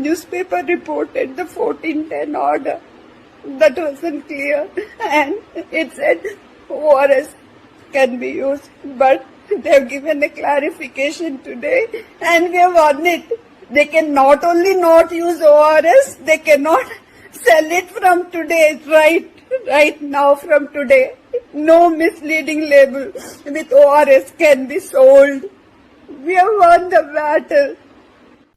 newspaper reported the 1410 order. That wasn't clear. And it said ORS can be used. But they've given a clarification today and we have won it. They can not only not use ORS, they cannot sell it from today, right, right now from today. No misleading label with ORS can be sold. We have won the battle.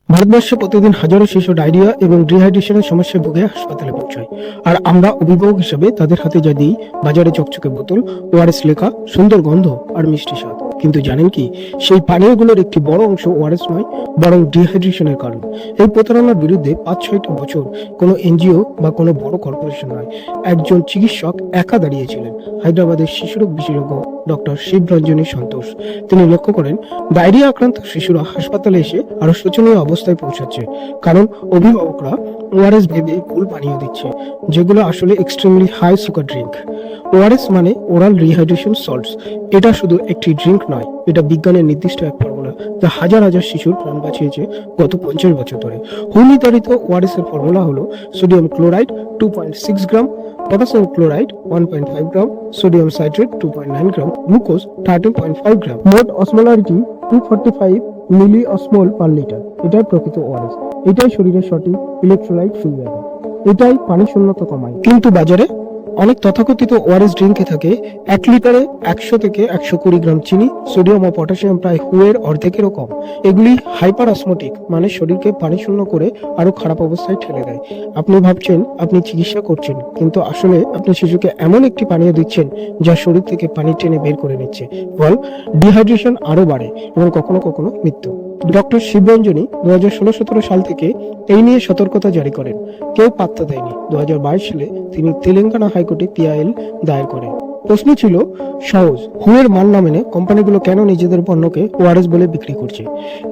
ভারতবর্ষে প্রতিদিন হাজারো শিশু diarrhoea এবং ডিহাইড্রেশনের সমস্যায় ভুগে হাসপাতালে পৌঁছায়। আর আমরা অভিভাবক হিসেবে তাদের হাতে যা দিই, বাজারে চকচকে বোতল, ওআরএস লেখা, সুন্দর গন্ধ আর মিষ্টি স্বাদ। কিন্তু জানেন কি, সেই পানীয়গুলোর একটি বড় অংশ ওআরএস নয়, বরং ডিহাইড্রেশনের কারণ। এই প্রতারণার বিরুদ্ধে পাঁচ, ছয়টা বছর কোনো এনজিও বা কোনো বড় কর্পোরেশন নয়। একজন চিকিৎসক একা দাঁড়িয়েছিলেন। হায়দ্রাবাদের শিশুরোগ বিশেষজ্ঞ ডক্টর শিবরঞ্জনী সন্তোষ। তিনি লক্ষ্য করেন, ডায়রিয়া আক্রান্ত শিশুরা হাসপাতালে এসে আরও শোচনীয় অবস্থায় পৌঁছাচ্ছে। কারণ অভিভাবকরা ওআরএস ভেবে ভুল পানীয় দিচ্ছে, যেগুলো আসলে extremely high sugar drink ORS মানে ওরাল রিহাইড্রেশন সল্টস। এটা শুধু একটি ড্রিঙ্ক নয়, এটা বিজ্ঞানের নির্দিষ্ট এক ফর্মুলা যা হাজার হাজার শিশুর প্রাণ বাঁচিয়েছে গত পঞ্চাশ বছর ধরে। হু নির্ধারিত ওআরএস এর ফর্মুলা হলো sodium chloride two point six gram, potassium chloride one point five gram, sodium citrate two point nine gram, glucose thirteen point five gram. মোট osmolarity two forty five milliosmol per litre. এটাই প্রকৃত ORS এটাই শরীরের সঠিক electrolyte সুবিধা এটাই পানি শূন্যতা কমায়। কিন্তু বাজারে অনেক তথাকথিত ওআরএস ড্রিঙ্কে থাকে। এক লিটারে একশো থেকে একশো কুড়ি গ্রাম চিনি, সোডিয়াম ও পটাশিয়াম প্রায় হুয়ের অর্ধেকেরও কম। এগুলি হাইপার অসমোটিক মানে শরীরকে পানি শূন্য করে আরও খারাপ অবস্থায় ঠেলে দেয়। আপনি ভাবছেন আপনি চিকিৎসা করছেন, কিন্তু আসলে আপনি শিশুকে এমন একটি পানীয় দিচ্ছেন যা শরীর থেকে পানি টেনে বের করে নিচ্ছে। ফল ডিহাইড্রেশন আরও বাড়ে এবং কখনো কখনো মৃত্যু। ডক্টর শিবরঞ্জনী দু হাজার ষোলো সতেরো সাল থেকে এই নিয়ে সতর্কতা জারি করেন। কেউ পাত্তা দেয়নি। দু সালে তিনি তেলেঙ্গানা হাইকোর্টে পিআইএল দায়ের করেন। প্রশ্ন ছিল সহজ হুয়ের মান না মেনে কোম্পানিগুলো কেন নিজেদের পণ্যকে ওআরএস বলে বিক্রি করছে?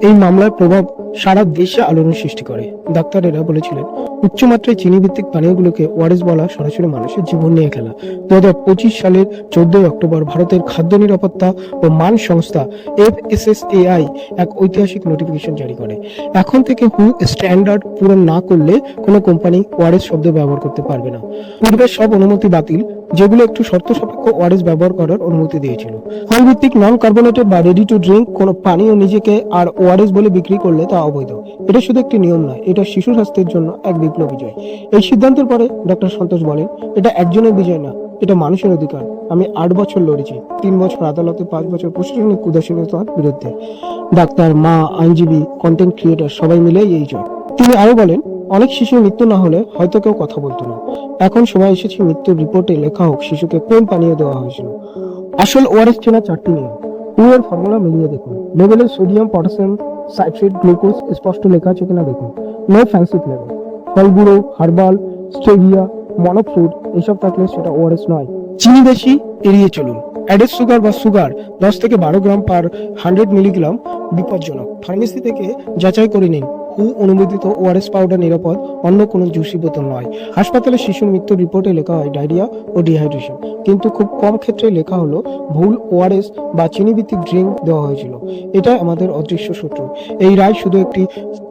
এই মামলার প্রভাব সারা দেশে আলোড়ন সৃষ্টি করে। ডাক্তারেরা বলেছিলেন, উচ্চমাত্রায় চিনি ভিত্তিক পানীয়গুলোকে ওআরএস বলা সরাসরি মানুষের জীবন নিয়ে খেলা। দু হাজার পঁচিশ সালের চোদ্দই অক্টোবর ভারতের খাদ্য নিরাপত্তা ও মান সংস্থা এফএসএসএআই এক ঐতিহাসিক নোটিফিকেশন জারি করে। এখন থেকে হু স্ট্যান্ডার্ড পূরণ না করলে কোনো কোম্পানি ওআরএস শব্দ ব্যবহার করতে পারবে না। পূর্বের সব অনুমতি বাতিল যেগুলো একটু শর্ত সাপেক্ষ ওআরএস ব্যবহার করার অনুমতি দিয়েছিল। ফল ভিত্তিক নন কার্বোনেটেড বা রেডি টু ড্রিঙ্ক কোনো পানীয় নিজেকে আর ওআরএস বলে বিক্রি করলে তা অবৈধ। এটা শুধু একটি নিয়ম নয়, এটা শিশু স্বাস্থ্যের জন্য এক বিপ্লব বিজয়। এই সিদ্ধান্তের পরে ডক্টর সন্তোষ বলেন, এটা একজনের বিজয় না, এটা মানুষের অধিকার। আমি আট বছর লড়েছি, তিন বছর আদালতে, পাঁচ বছর প্রশাসনিক উদাসীনতার বিরুদ্ধে। ডাক্তার, মা, আইনজীবী কন্টেন্ট ক্রিয়েটার সবাই মিলেই এই জয়। তিনি আরও বলেন অনেক শিশুর মৃত্যু না হলে হয়তো কেউ কথা বলতো না। এখন সময় এসেছে মৃত্যুর রিপোর্টে লেখা হোক, শিশুকে কোন পানীয় দেওয়া হয়েছিল। আসল ওআরএস চেনা চারটি নিয়ম। টু এর ফর্মুলা মিলিয়ে দেখুন। লেভেলের সোডিয়াম পটাশিয়াম সাইট্রেট গ্লুকোজ স্পষ্ট লেখা আছে কিনা দেখুন। নো ফ্যান্সি ফ্লেভার ফলগুলো হার্বাল স্টেভিয়া মনোফ্রুট এসব থাকলে সেটা ওআরএস নয়। চিনি বেশি, এড়িয়ে চলুন। অ্যাডেড সুগার বা সুগার দশ থেকে বারো গ্রাম পার হান্ড্রেড মিলিগ্রাম বিপজ্জনক। ফার্মেসি থেকে যাচাই করে নিন। অনুমোদিত ওআরএস পাউডার নিরাপদ। অন্য কোনো জুসি বোতল নয়। হাসপাতালে শিশুর মৃত্যুর রিপোর্টে লেখা হয় ডায়রিয়া ও ডিহাইড্রেশন। কিন্তু খুব কম ক্ষেত্রে লেখা হলো ভুল ওআরএস বা চিনি ভিত্তিক ড্রিঙ্ক দেওয়া হয়েছিল। এটাই আমাদের অদৃশ্য শত্রু এই রায় শুধু একটি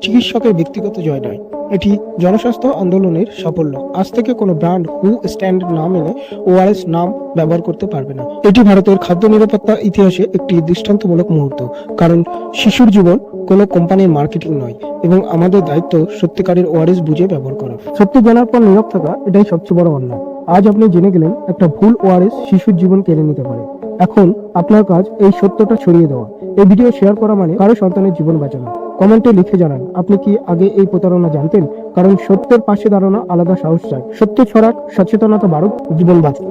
চিকিৎসকের ব্যক্তিগত জয় নয়, এটি জনস্বাস্থ্য আন্দোলনের সাফল্য। আজ থেকে কোনো ব্র্যান্ড হু স্ট্যান্ড না মেনে ওআরএস নাম ব্যবহার করতে পারবে না। এটি ভারতের খাদ্য নিরাপত্তা ইতিহাসে একটি দৃষ্টান্তমূলক মুহূর্ত। কারণ শিশুর জীবন কোনো কোম্পানির মার্কেটিং নয় এবং আমাদের দায়িত্ব সত্যিকারের ওআরএস বুঝে ব্যবহার করা। সত্যি জানার পর নীরব থাকা এটাই সবচেয়ে বড় অন্যায়। আজ আপনি জেনে গেলেন একটা ভুল ওআরএস শিশুর জীবন কেড়ে নিতে পারে। এখন আপনার কাজ এই সত্যটা ছড়িয়ে দেওয়া। এই ভিডিও শেয়ার করা মানে কারও সন্তানের জীবন বাঁচানো। কমেন্টে লিখে জানান, আপনি কি আগে এই প্রতারণা জানতেন? কারণ সত্যের পাশে দাঁড়ানো আলাদা সাহস চায় সত্য ছড়াক, সচেতনতা বাড়ুক, জীবন বাঁচুক।